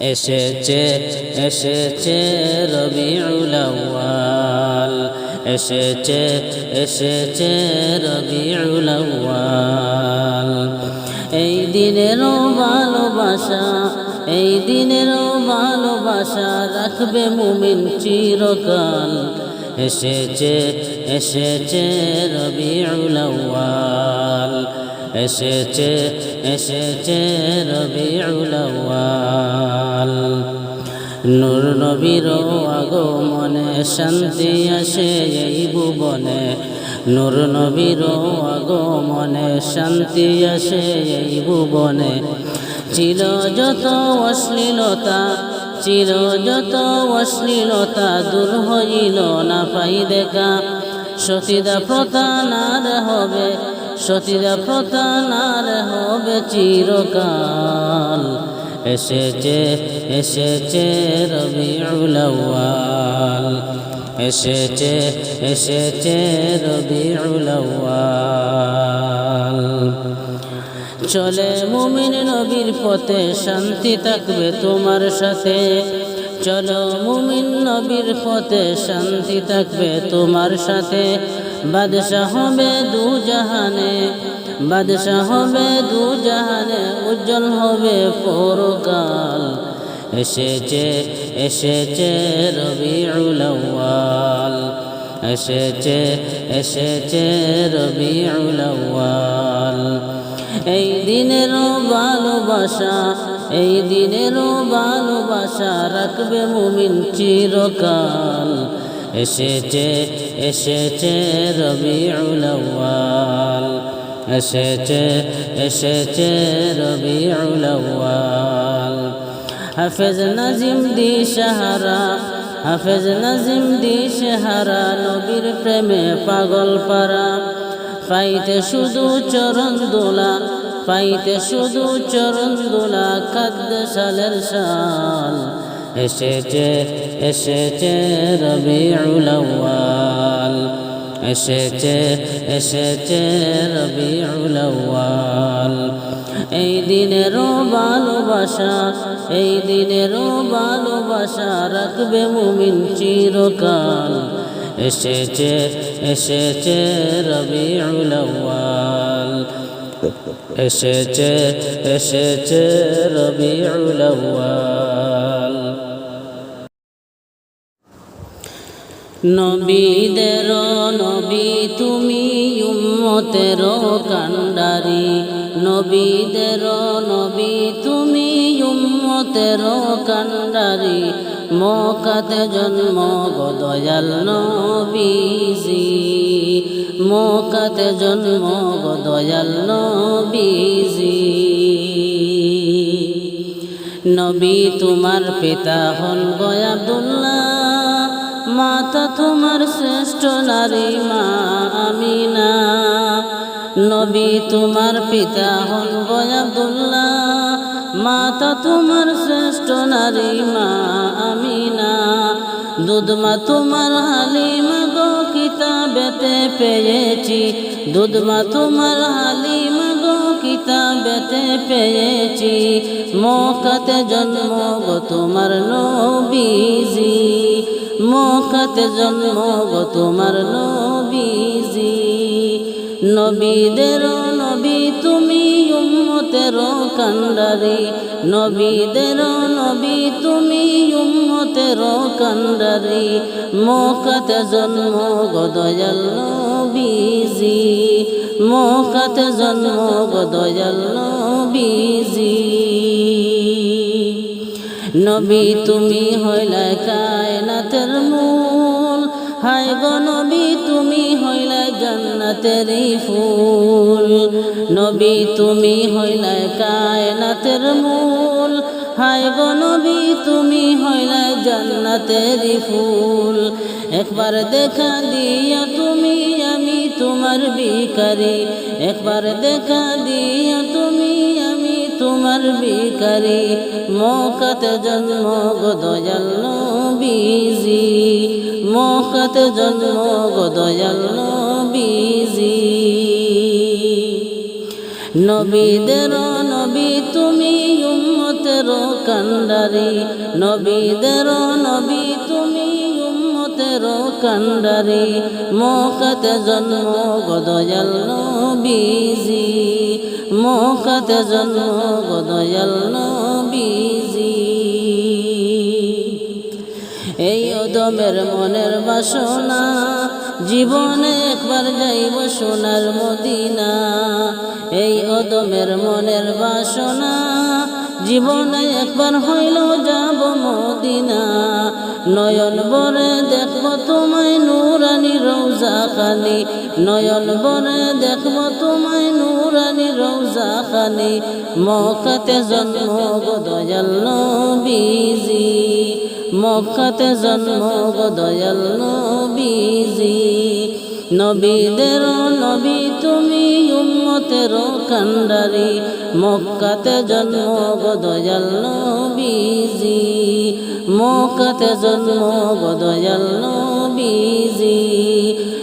এসেছে এসেছে রবিউল আউয়াল। এসেছে এসেছে রবিউল আউয়াল। এই দিনেরও ভালোবাসা, এই দিনেরও ভালোবাসা রাখবে মুমিন চিরকাল। এসেছে এসেছে রবিউল আউয়াল। এসেছে এসেছে রবিউল আউয়াল। নূর নবীর আগমনে শান্তি আসে এই ভুবনে। নূর নবীর আগমনে শান্তি আসে এই ভুবনে। চির যত অশ্লীলতা, চির যত অশ্লীলতা দূর হইল না পাই দেখা। সতীদা প্রতানার হবে সতীদা প্রতানার হবে চিরকাল। এসেছে এসেছে রবিউল আউয়াল। এসেছে এসেছে রবিউল আউয়াল। চলে মুমিন নবীর পথে শান্তি থাকবে তোমার সাথে। চলো মুমিন নবীর পথে শান্তি থাকবে তোমার সাথে। বাদশাহ হবে দু জাহানে, বাদশাহ হবে দু জাহানে, উজ্জ্বল হবে পরকাল। এসেছে এসেছে রবিউল আউয়াল। এসেছে এসেছে রবিউল আউয়াল। এই দিনেরও ভালোবাসা এই দিনেরও ভালোবাসা রাখবে মুমিন চিরকাল। এসেছে এসেছে রবিউল আউয়াল। এসেছে এসেছে রবিউল আউয়াল। হাফেজ নাজিম দি সাহারা, হাফেজ নাজিম দি সাহারা, নবীর প্রেমে পাগল পারা। পাইতে শুধু চরণ দোলা, পাইতে শুধু চরণ দোলা খাদ্য সালের সাল। এসেছে এসেছে রবিউল আউয়াল। এসেছে এসেছে রবিউল আউয়াল। এই দিনেরও ভালোবাসা, এই দিনেরও ভালোবাসা, রাখবে মুমিন চিরকাল। এসেছে এসেছে রবিউল আউয়াল। এসেছে এসেছে রবিউল আউয়াল। নবীদের নবী, তুমি উম্মতের কান্ডারি নবীদের নবী, তুমি উম্মতের কান্ডারি, মকাতে জন্ম গদয়াল নবীজি। মকাতে জন্ম গদয়াল নবীজি। নবী তোমার পিতা হন গয় আব্দুল্লাহ, মাতা তোমার শ্রেষ্ঠ নারী মা আমিনা। নবী তোমার পিতা হন গয় আব্দুল্লাহ, মাতা তোমার নারী মা আমিনা। দুধমা তোমার হালিমা গো কিতাবেতে পেয়েছি। দুধমা তোমার হালিমা গো কিতাবেতে পেয়েছি। মকাতে জন্ম গো তোমার নবীজি। মকাতে জন্ম গো তোমার নবীজি। নবীদের উম্মতের কান্ডারি নবীদের নবী, তুমি উম্মতের কান্ডারি মকাতে জন্ম গদয়াল নবীজি, মকাতে জন্ম গদয়াল নবীজি। নবী, তুমি হইলা কায়নাতের মূল। হায় গো নবী, তুমি জান্নাতেরই ফুল। নবী তুমি হইলা কায়নাতের মূল। হায় গো নবী তুমি হইলা জান্নাতেরই ফুল। একবার দেখা দিয়া তুমি, আমি তোমার বিকারি একবার দেখা দিয়া তুমি, আমি তোমার বিকারি মকাতে জন্ম গদয়াল নবীজি। মকাতে জন্ম গদয়াল নবীজি। নবীদের নবী, তুমি উম্মতে উম্মতের কান্ডারি নবীদের নবী, তুমি উম্মতের কান্ডারি মকাতে জন্ম গদয়াল নবীজি। মকাতে জন্ম গদয়াল নবীজি। এই অদমের মনের বাসনা জীবনে একবার যাইব সোনার মদিনা। এই অদমের মনের বাসনা, জীবনে একবার হইল যাব মদিনা। নয়ন বরে দেখব তোমায় নুরানি রৌজা খানি নয়ন বরে দেখব তোমায় নুরানি রৌজা খানি মকাতে জন্ম গদয়াল নবীজি। মক্কাতে জন্ম গদয়াল নবীজি। নবীদের নবী তুমি উম্মতের কান্ডারি মক্কাতে জন্ম গদয়াল নবীজি। মক্কাতে জন্ম গদয়াল নবীজি।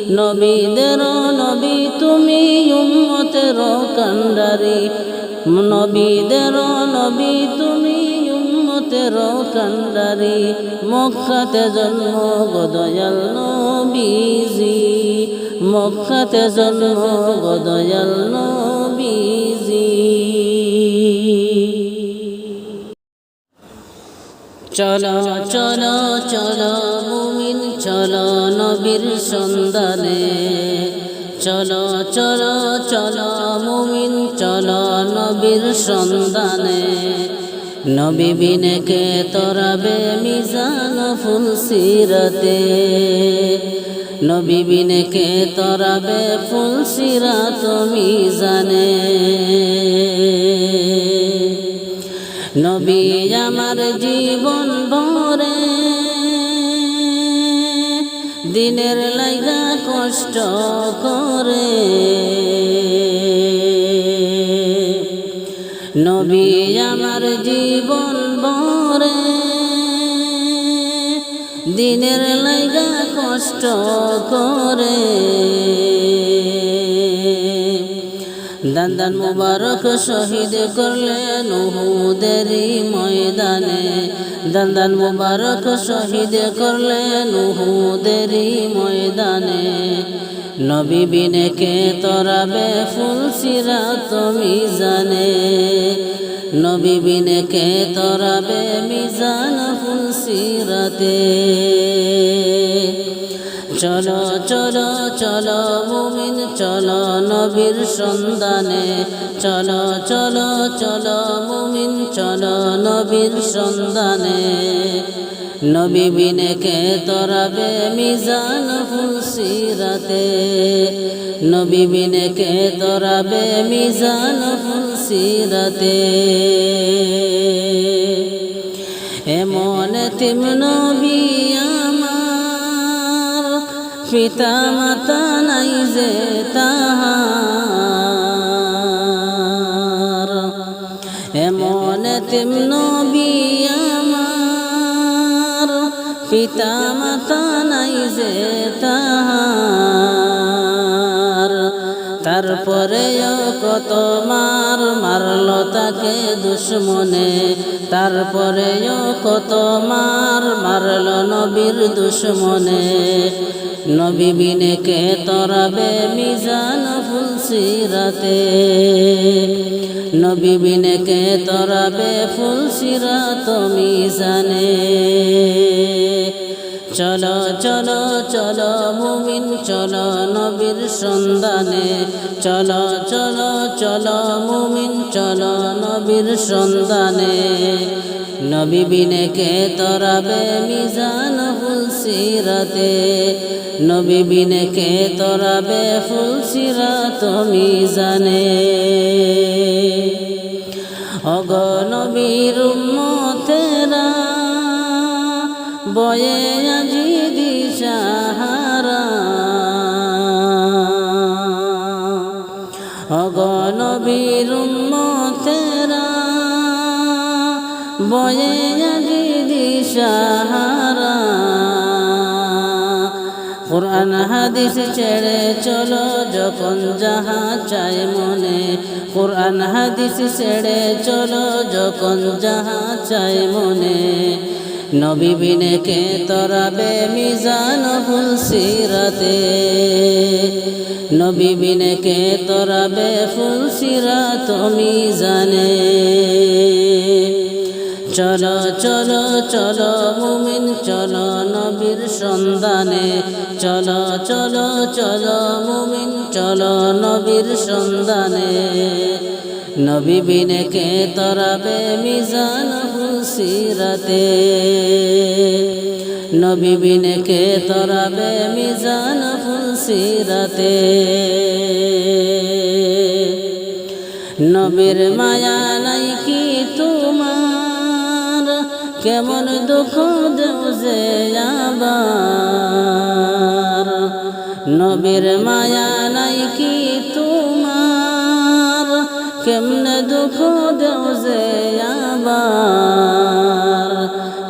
নবীদের নবী তুমি উম্মতের কান্ডারি নবীদের নবী তুমি উম্মতের কান্ডারি মক্কাতে জন্ম গদয়াল নবীজি। মক্কাতে জন্ম গদয়াল নবীজি। চলো চলো চলো, মুমিন, চলো নবীর সন্ধানে। চলো চলো চলো, মুমিন, চলো নবীর সন্ধানে। নবী বিনেকে তরাবে মিজান ফুল সিরাতে। নবী বিনেকে তরাবে ফুল সিরাত মিজানে। নবী আমার জীবন ভরে। দিনের লাইগা কষ্ট করে। নবী আমার জীবন ভরে, দিনের লাইগা কষ্ট করে। দান্দান মুবারক শহীদ করলেন উহুদেরই ময়দানে। দান্দান মুবারক শহীদ করলেন উহুদেরই ময়দানে। নবী বিনেকে তরাবে ফুল সিরা তুমি জানে? নবী বিনেকে তরাবে মিজান ফুল সিরাতে? চলো চলো চলো মুমিন, চলো নবীর সন্ধানে। চলো চলো চলো মুমিন, চলো নবীর সন্ধানে। নবী বিনেকে তরাবে মিজান ফুল সিরাতে? নবী বিনেকে তরাবে মিজান ফুল সিরাতে? এমন তিম নবী আমার, পিতা মাতা নাই যে তাহার। এমন তিম নবী পিতা মাতা নাই যে তাহার। তারপরেও কত মার মারল তাকে দুশ্মনে। তারপরেও কত মার মারল নবীর দুশ্মনে। নবী বিনেকে তরাবে মিজান ফুল সিরাতে। নবী বিনেকে তরাবে ফুল সিরাত মিজানে। চলো চলো চলো, মুমিন, চলো, নবীর সন্ধানে। চলো চলো চলো, মুমিন, চলো, নবীর সন্ধানে। নবী বিনেকে তরাবে মিজান ফুল সিরাতে? নবী বিনেকে তরাবে ফুল সিরাত মিজানে? অগ নবীর উম্মতেরা, বয়ে বয়ে আজি দিশাহারা কোরআন হাদিস ছেড়ে চলো যখন যাহা চায় মনে। কোরআন হাদিস ছেড়ে চলো যখন যাহা চায় মনে। নবী বিনে কে তরাবে মিজান ফুল সিরাতে। নবী বিনে কে তরাবে ফুল সিরাত মিজানে। চলো চলো চলো, মুমিন, চলো, নবীর সন্ধানে। চলো চলো চলো, মুমিন, চলো, নবীর সন্ধানে। নবী বিনে কে তরাবে মিজান হুসিরাতে নবী বিনে কে তরাবে মিজান হুসিরাতে নবীর মায়া কেমন দুঃখ দেও যে আবার? নবীর মায়া নাই কি তোমার? কেমনে দুঃখ যে আবার?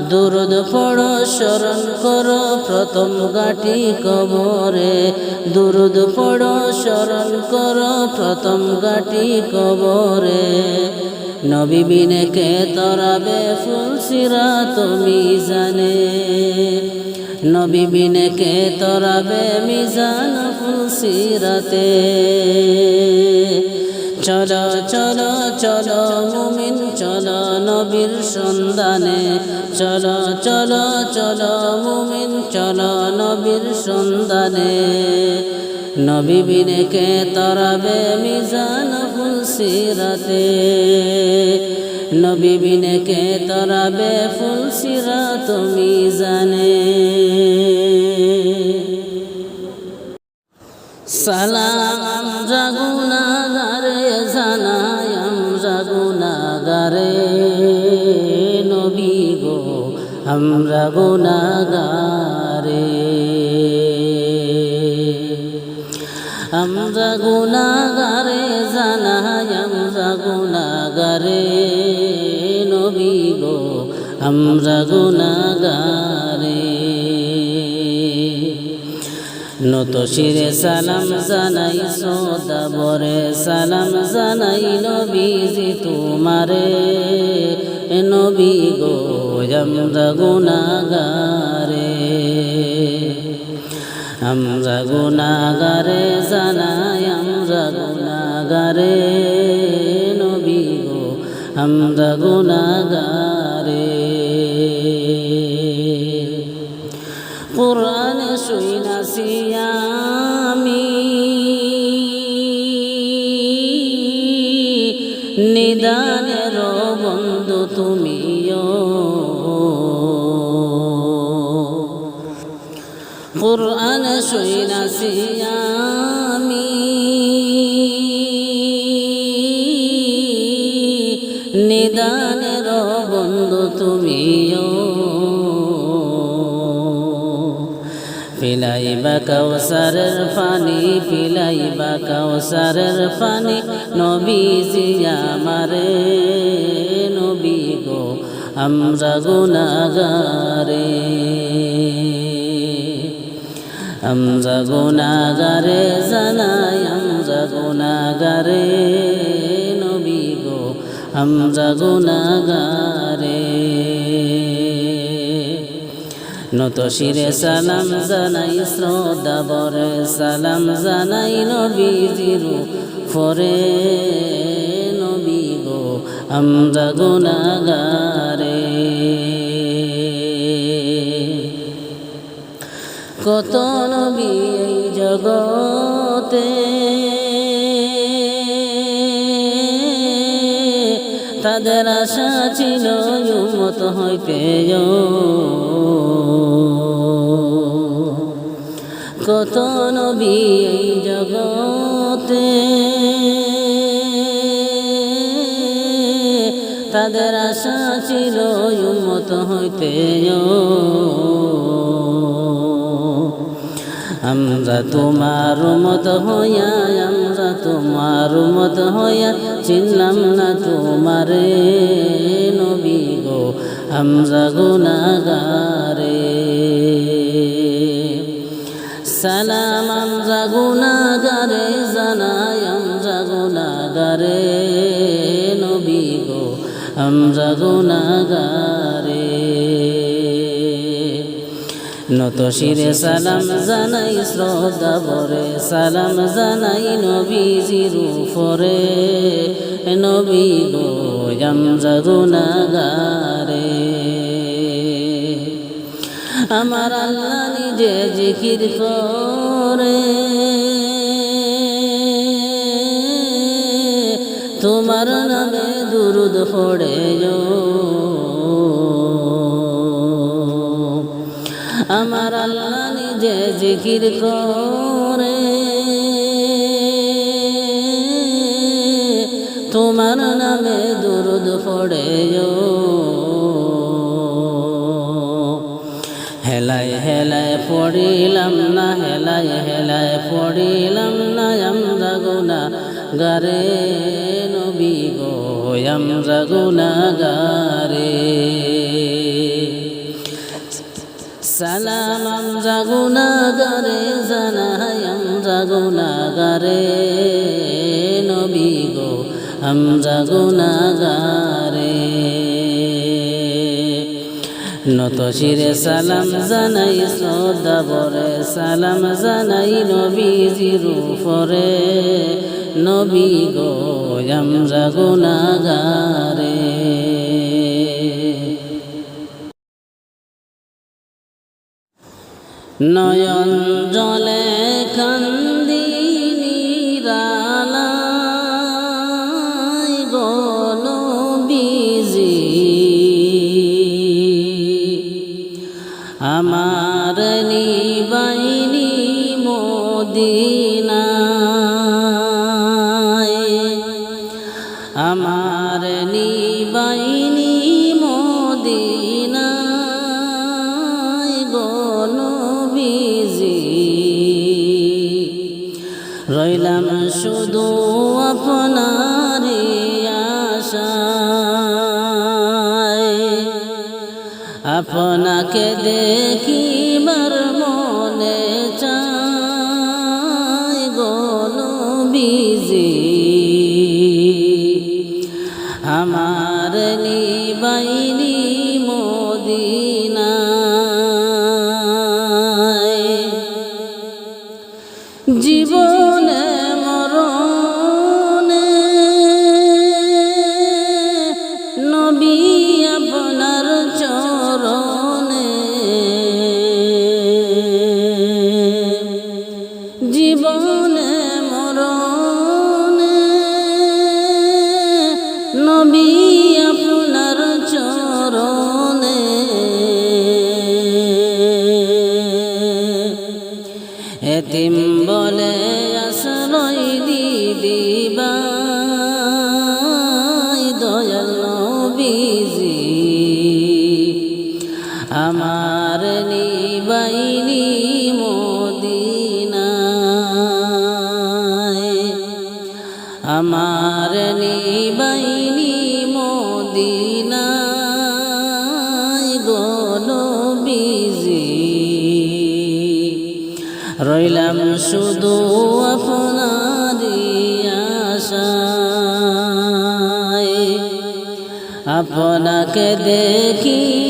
দুরুদ পড়ো, স্মরণ করো, প্রথম গাটি কবরে। দুরুদ পড়ো, স্মরণ করো, প্রথম গাটি কবরে। নবী বিনে কে তরাবে ফুল সিরা তুমি জানে? নবী বিনে কে তরাবে মিজান ফুল সিরাতে? চলো চলো চলো মুমিন, চলো নবীর সন্ধানে। চলো চলো চলো মুমিন, চলো নবীর সন্ধানে। নবী বিনে কে তরাবে মিজান সিরাতে। নবী বিনে কে তরাবে ফুল সিরাত মিজানে সালাম আমরা গুনাগারে জানাই আমরা গুনাগারে। নবী গো, আমরা গুনাগারে। আমরা গুনাগারে আমরা গুনাগারে। নত শিরে সালাম জানাই সোদা বরে, সালাম জানাই নবীজি তোমারে। নবী গো, আমরা গুনাগারে। আমরা গুনাগারে জানাই, আমরা গুনাগারে। নবী গো, আমরা গুনাগারে। কোরআন শুইনাছি আমি নিদানের বন্ধু তুমিও। কোরআন শুইনাছি আমি পিলাইবা কাউসারের পানি পিলাইবা কাউসারের পানি নবীজি আমারে, নবী গো, আমরা গুনাগারে আমরা গুনাগারে জানাই, আমরা গুনাগারে নবী গো, আমরা গুনাগারে নত শিরে সালাম জানাই শ্রদ্ধা বরে সালাম জানাই নবীজির ফরে নবী গো, আমরা গুনাগারে। কত নবী জগতে তাদের আশা ছিল উমত হইতে কত নবী এই জগতে। তাদের আশা ছিল উমত হইতে আমরা তোমার মত হইয়া তোমার মত হইয়া চিনলাম না তোমারে নবী গো, আমরা গুনাগারে। সালাম, আমরা গুনাগারে, জানাই, আমরা গুনাগারে নবী গো, আমরা গুনাগারে। নত শিরে সালাম জানাই শ্রদ্ধা ভরে, সালাম জানাই নবীজির উপরে নবী গো গুনাগারে আমার আল্লাহ নিজে জিকির করে। তোমার নামে দুরুদ পড়ে যো আমার আল্লাহ নিজে জিকির করে। তোমার নামে দুরুদ পড়ে যো হেলায় হেলায় পড়িলাম না, হেলায় হেলায় পড়িলাম না, আমরা গুনা গারে নবী গো, আমরা গুনা গারে সালাম আমরা গুনা গারে জানাই আমরা গুনা গারে নবী গো আমরা গুনা গারে নত শিরে সালাম জানাই শ্রদ্ধা বরে, সালাম জানাই নবীজির উপরে নবী গো আমরা গুনাগারে নয়ন জলে কান্দি নিরালাই গণ বিজি। আমার নিবাইনি মদিনায়। আমার নিবাইনি আপনাকে দেখিবার আমার নিবাইনি মদিনায় গণ বিজি রইলাম শুধু আপনারি আশায়। আপনাকে দেখিবার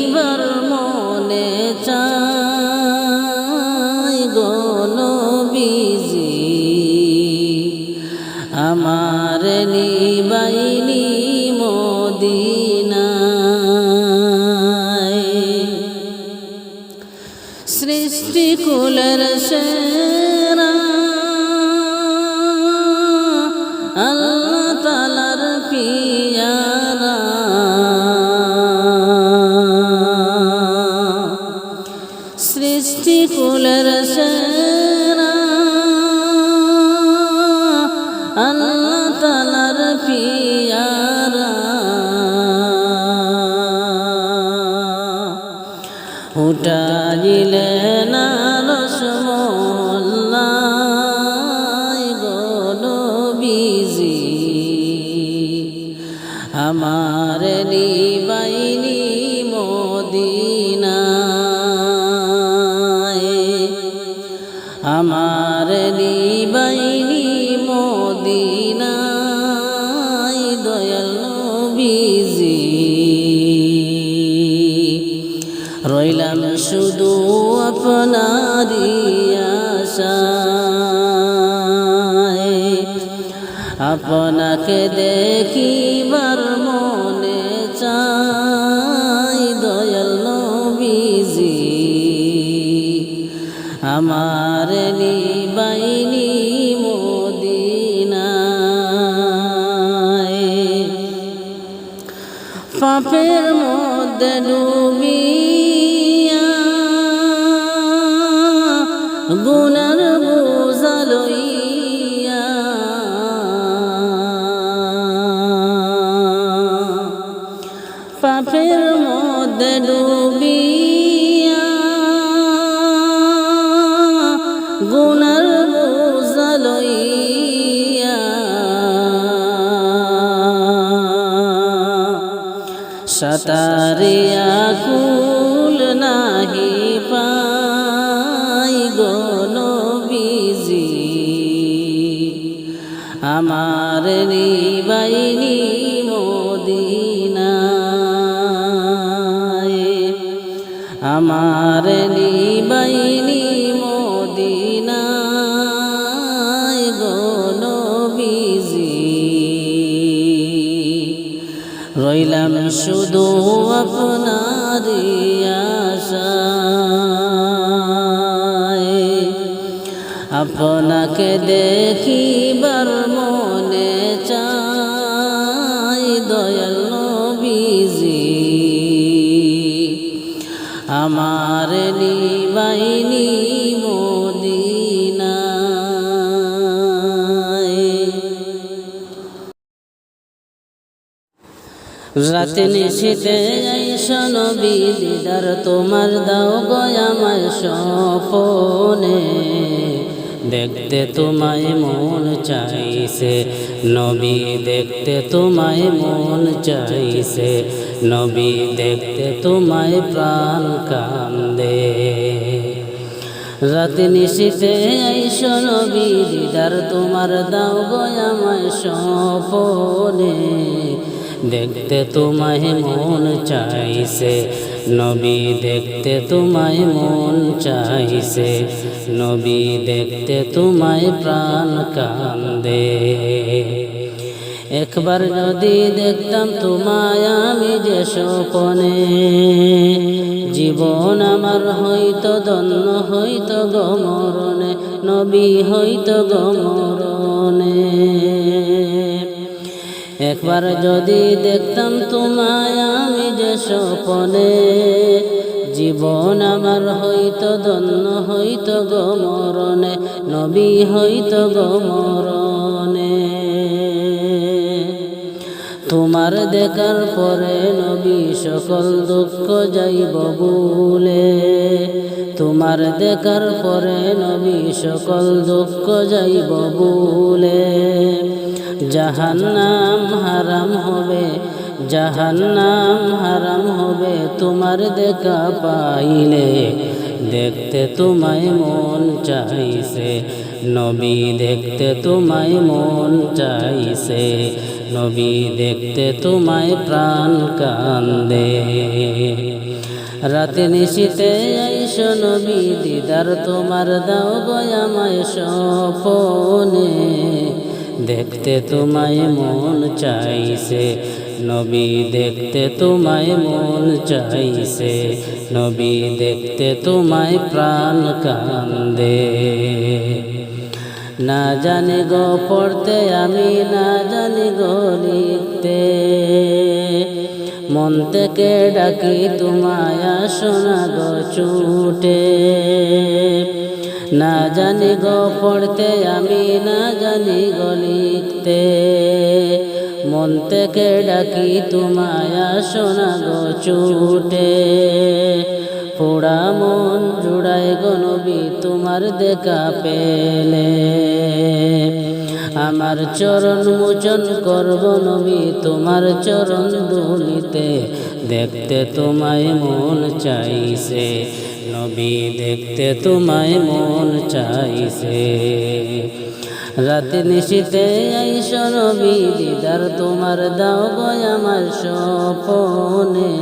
في রইলাম শুধু আপনারই আশায়। আপনাকে দেখিবার মনে চাই দয়াল নবীজি। আমার নিবাইনি পাপের মধ্যে শুধু আপনার আশায়। আপনাকে দেখিবার মনে চাই। রাতে নিশিতে দিদার তোমার দাও গয়ামায় সপনে দেখতে তোমায় মন চাইছে, নবী দেখতে তোমায় মন চাইছে, নবী দেখতে তোমায় প্রাণ কান্দে। রাতে নিশিতে আইস নবী, দিদার তোমার দাও গয়ামায় সপনে দেখতে তোমায় মন চাইছে, নবী দেখতে তোমায় মন চাইছে, নবী দেখতে তোমায় প্রাণ কান্দে। একবার যদি দেখতাম তোমায় আমি যে স্বপনে, জীবন আমার হইতো দন্য হইতো গমরণে নবী হইতো গমরণে একবার যদি দেখতাম তোমায় আমি যে স্বপনে, জীবন আমার হইতো, ধন্য হইতো গমরণে নবী হইতো গমরণে তোমার দেখার পরে নবী সকল দুঃখ যাইব বলে তোমার দেখার পরে নবী সকল দুঃখ যাইব বলে জাহান্নাম হারাম হবে, জাহান্নাম হারাম হবে, তোমার দেখা পাইলে দেখতে তোমায় মন চাইছে। নবী দেখতে তোমায় মন চাইছে। নবী দেখতে তোমায় প্রাণ কান্দে। রাতে নিশিতে আইস নবী, দিদার তোমার দাও গয়ামায় সপনে দেখতে তোমায় মন চাইছে। নবী দেখতে তোমায় মন চাইছে। নবী দেখতে তোমায় প্রাণ কান্দে। না জানি গো পড়তে আমি, না জানি গো লিখতে। মন থেকে ডাকি তোমায় শোনা গো ছুটে। না জানি গো পড়তে আমি, না জানি গো লিখতে। মন থেকে ডাকি তোমায় শোনা গো ছুটে। পোড়া মন জুড়ায় গনবি তোমার দেখা পেলে। আমার চরণ মোচন করব নবী, তোমার চরণ দুলিতে দেখতে তোমায় মন চাইছে। নবী, দেখতে তোমায় মন চাইছে। রাতে নিশিতে আইস নবী, দিদার তোমার দাও গয় আমার স্বপনে।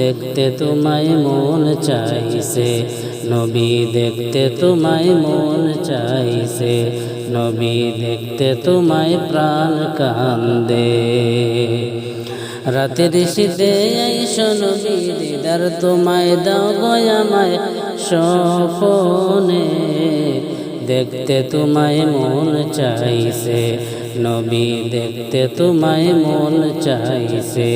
দেখতে তোমায় মন চাইছে, নবী দেখতে তোমায় মন চাইছে, নবী দেখতে তোমায় প্রাণ কান্দে। রাতের শীতে আইসো নবী, দিদার তোমায় দাও গয়ামায় সপনে দেখতে তোমায় মন চাইছে, নবী দেখতে তোমায় মন চাইছে।